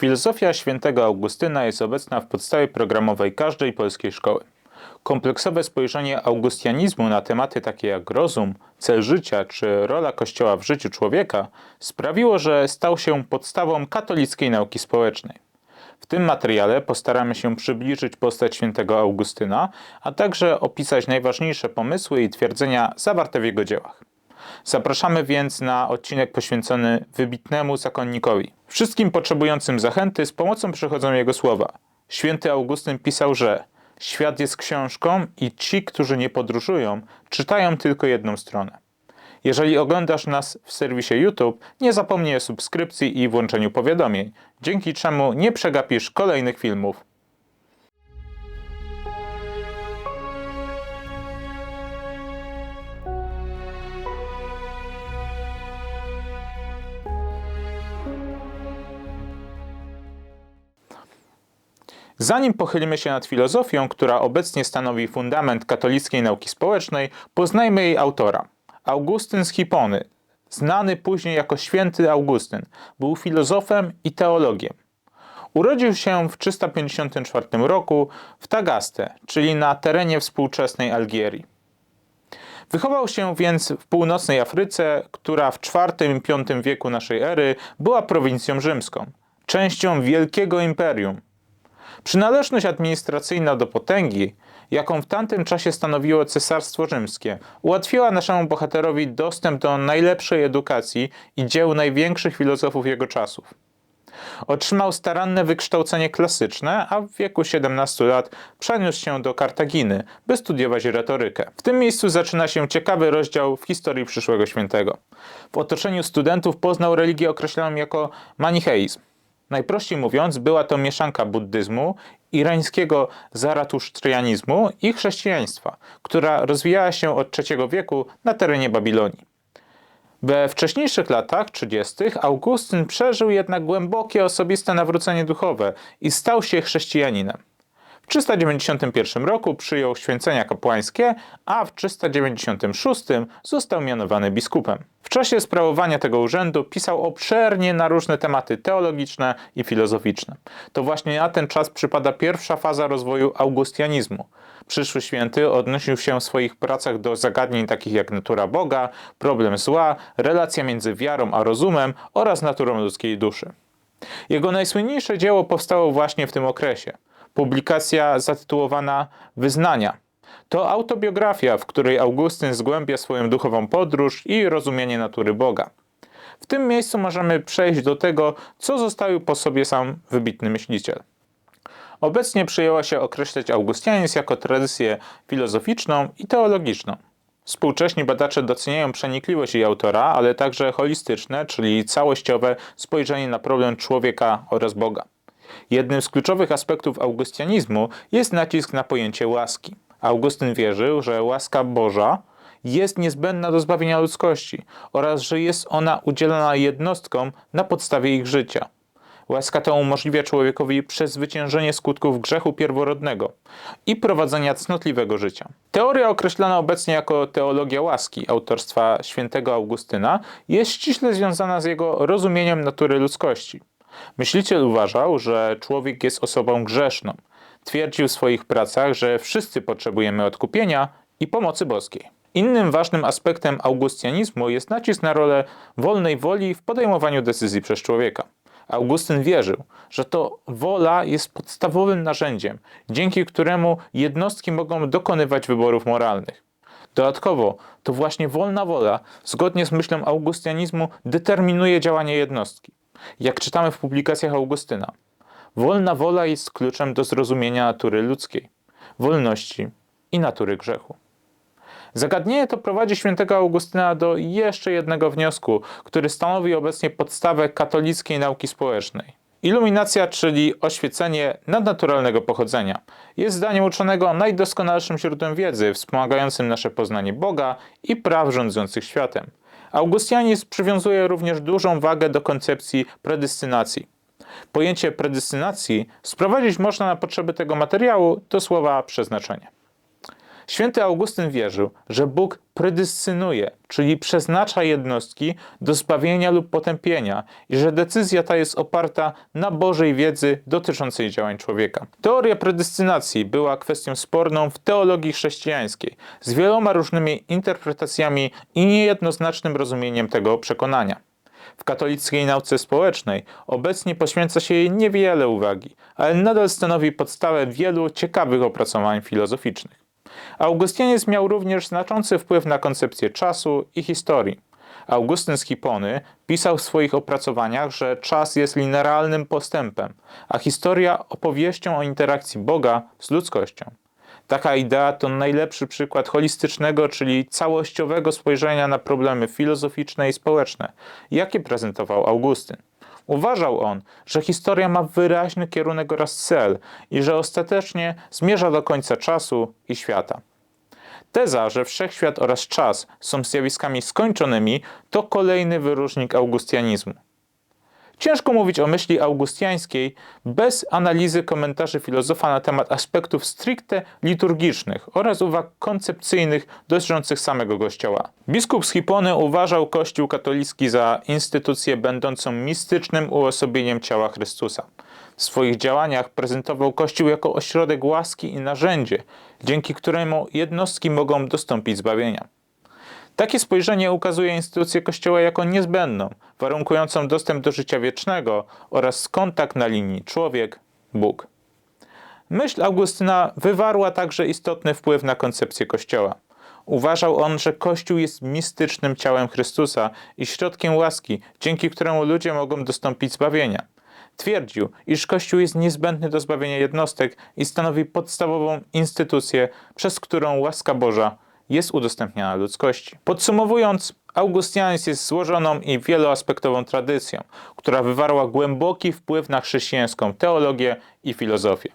Filozofia świętego Augustyna jest obecna w podstawie programowej każdej polskiej szkoły. Kompleksowe spojrzenie augustianizmu na tematy takie jak rozum, cel życia czy rola Kościoła w życiu człowieka sprawiło, że stał się podstawą katolickiej nauki społecznej. W tym materiale postaramy się przybliżyć postać świętego Augustyna, a także opisać najważniejsze pomysły i twierdzenia zawarte w jego dziełach. Zapraszamy więc na odcinek poświęcony wybitnemu zakonnikowi. Wszystkim potrzebującym zachęty z pomocą przychodzą jego słowa. Święty Augustyn pisał, że świat jest książką i ci, którzy nie podróżują, czytają tylko jedną stronę. Jeżeli oglądasz nas w serwisie YouTube, nie zapomnij o subskrypcji i włączeniu powiadomień, dzięki czemu nie przegapisz kolejnych filmów. Zanim pochylimy się nad filozofią, która obecnie stanowi fundament katolickiej nauki społecznej, poznajmy jej autora. Augustyn z Hipony, znany później jako święty Augustyn, był filozofem i teologiem. Urodził się w 354 roku w Tagaste, czyli na terenie współczesnej Algierii. Wychował się więc w północnej Afryce, która w IV-V wieku naszej ery była prowincją rzymską, częścią wielkiego imperium. Przynależność administracyjna do potęgi, jaką w tamtym czasie stanowiło Cesarstwo Rzymskie, ułatwiła naszemu bohaterowi dostęp do najlepszej edukacji i dzieł największych filozofów jego czasów. Otrzymał staranne wykształcenie klasyczne, a w wieku 17 lat przeniósł się do Kartaginy, by studiować retorykę. W tym miejscu zaczyna się ciekawy rozdział w historii przyszłego świętego. W otoczeniu studentów poznał religię określoną jako manicheizm. Najprościej mówiąc, była to mieszanka buddyzmu, irańskiego zaratusztrianizmu i chrześcijaństwa, która rozwijała się od III wieku na terenie Babilonii. We wcześniejszych latach 30. Augustyn przeżył jednak głębokie osobiste nawrócenie duchowe i stał się chrześcijaninem. W 391 roku przyjął święcenia kapłańskie, a w 396 został mianowany biskupem. W czasie sprawowania tego urzędu pisał obszernie na różne tematy teologiczne i filozoficzne. To właśnie na ten czas przypada pierwsza faza rozwoju augustianizmu. Przyszły święty odnosił się w swoich pracach do zagadnień takich jak natura Boga, problem zła, relacja między wiarą a rozumem oraz naturą ludzkiej duszy. Jego najsłynniejsze dzieło powstało właśnie w tym okresie. Publikacja zatytułowana Wyznania. To autobiografia, w której Augustyn zgłębia swoją duchową podróż i rozumienie natury Boga. W tym miejscu możemy przejść do tego, co zostawił po sobie sam wybitny myśliciel. Obecnie przyjęła się określać augustianizm jako tradycję filozoficzną i teologiczną. Współcześni badacze doceniają przenikliwość jej autora, ale także holistyczne, czyli całościowe spojrzenie na problem człowieka oraz Boga. Jednym z kluczowych aspektów augustianizmu jest nacisk na pojęcie łaski. Augustyn wierzył, że łaska Boża jest niezbędna do zbawienia ludzkości oraz że jest ona udzielona jednostkom na podstawie ich życia. Łaska ta umożliwia człowiekowi przezwyciężenie skutków grzechu pierworodnego i prowadzenia cnotliwego życia. Teoria określana obecnie jako teologia łaski autorstwa świętego Augustyna jest ściśle związana z jego rozumieniem natury ludzkości. Myśliciel uważał, że człowiek jest osobą grzeszną. Twierdził w swoich pracach, że wszyscy potrzebujemy odkupienia i pomocy boskiej. Innym ważnym aspektem augustianizmu jest nacisk na rolę wolnej woli w podejmowaniu decyzji przez człowieka. Augustyn wierzył, że to wola jest podstawowym narzędziem, dzięki któremu jednostki mogą dokonywać wyborów moralnych. Dodatkowo, to właśnie wolna wola, zgodnie z myślą augustianizmu, determinuje działanie jednostki. Jak czytamy w publikacjach Augustyna, wolna wola jest kluczem do zrozumienia natury ludzkiej, wolności i natury grzechu. Zagadnienie to prowadzi świętego Augustyna do jeszcze jednego wniosku, który stanowi obecnie podstawę katolickiej nauki społecznej. Iluminacja, czyli oświecenie nadnaturalnego pochodzenia, jest zdaniem uczonego najdoskonalszym źródłem wiedzy, wspomagającym nasze poznanie Boga i praw rządzących światem. Augustianizm przywiązuje również dużą wagę do koncepcji predystynacji. Pojęcie predystynacji sprowadzić można na potrzeby tego materiału do słowa przeznaczenie. Święty Augustyn wierzył, że Bóg predyscynuje, czyli przeznacza jednostki do zbawienia lub potępienia i że decyzja ta jest oparta na Bożej wiedzy dotyczącej działań człowieka. Teoria predystynacji była kwestią sporną w teologii chrześcijańskiej, z wieloma różnymi interpretacjami i niejednoznacznym rozumieniem tego przekonania. W katolickiej nauce społecznej obecnie poświęca się jej niewiele uwagi, ale nadal stanowi podstawę wielu ciekawych opracowań filozoficznych. Augustynizm miał również znaczący wpływ na koncepcję czasu i historii. Augustyn z Hipony pisał w swoich opracowaniach, że czas jest linearnym postępem, a historia opowieścią o interakcji Boga z ludzkością. Taka idea to najlepszy przykład holistycznego, czyli całościowego spojrzenia na problemy filozoficzne i społeczne, jakie prezentował Augustyn. Uważał on, że historia ma wyraźny kierunek oraz cel i że ostatecznie zmierza do końca czasu i świata. Teza, że wszechświat oraz czas są zjawiskami skończonymi, to kolejny wyróżnik augustianizmu. Ciężko mówić o myśli augustiańskiej bez analizy komentarzy filozofa na temat aspektów stricte liturgicznych oraz uwag koncepcyjnych dotyczących samego Kościoła. Biskup z Hipony uważał Kościół katolicki za instytucję będącą mistycznym uosobieniem ciała Chrystusa. W swoich działaniach prezentował Kościół jako ośrodek łaski i narzędzie, dzięki któremu jednostki mogą dostąpić zbawienia. Takie spojrzenie ukazuje instytucję Kościoła jako niezbędną, warunkującą dostęp do życia wiecznego oraz kontakt na linii człowiek-Bóg. Myśl Augustyna wywarła także istotny wpływ na koncepcję Kościoła. Uważał on, że Kościół jest mistycznym ciałem Chrystusa i środkiem łaski, dzięki któremu ludzie mogą dostąpić zbawienia. Twierdził, iż Kościół jest niezbędny do zbawienia jednostek i stanowi podstawową instytucję, przez którą łaska Boża jest udostępniana ludzkości. Podsumowując, Augustianizm jest złożoną i wieloaspektową tradycją, która wywarła głęboki wpływ na chrześcijańską teologię i filozofię.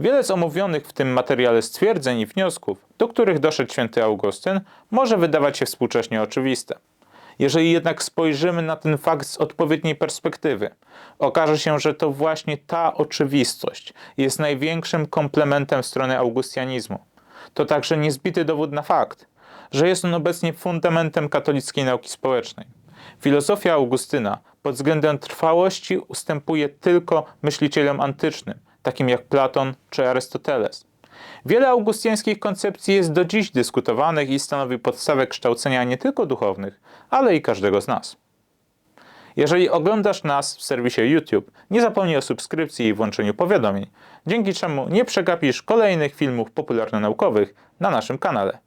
Wiele z omówionych w tym materiale stwierdzeń i wniosków, do których doszedł święty Augustyn, może wydawać się współcześnie oczywiste. Jeżeli jednak spojrzymy na ten fakt z odpowiedniej perspektywy, okaże się, że to właśnie ta oczywistość jest największym komplementem strony augustianizmu. To także niezbity dowód na fakt, że jest on obecnie fundamentem katolickiej nauki społecznej. Filozofia Augustyna pod względem trwałości ustępuje tylko myślicielom antycznym, takim jak Platon czy Arystoteles. Wiele augustiańskich koncepcji jest do dziś dyskutowanych i stanowi podstawę kształcenia nie tylko duchownych, ale i każdego z nas. Jeżeli oglądasz nas w serwisie YouTube, nie zapomnij o subskrypcji i włączeniu powiadomień, dzięki czemu nie przegapisz kolejnych filmów popularno-naukowych na naszym kanale.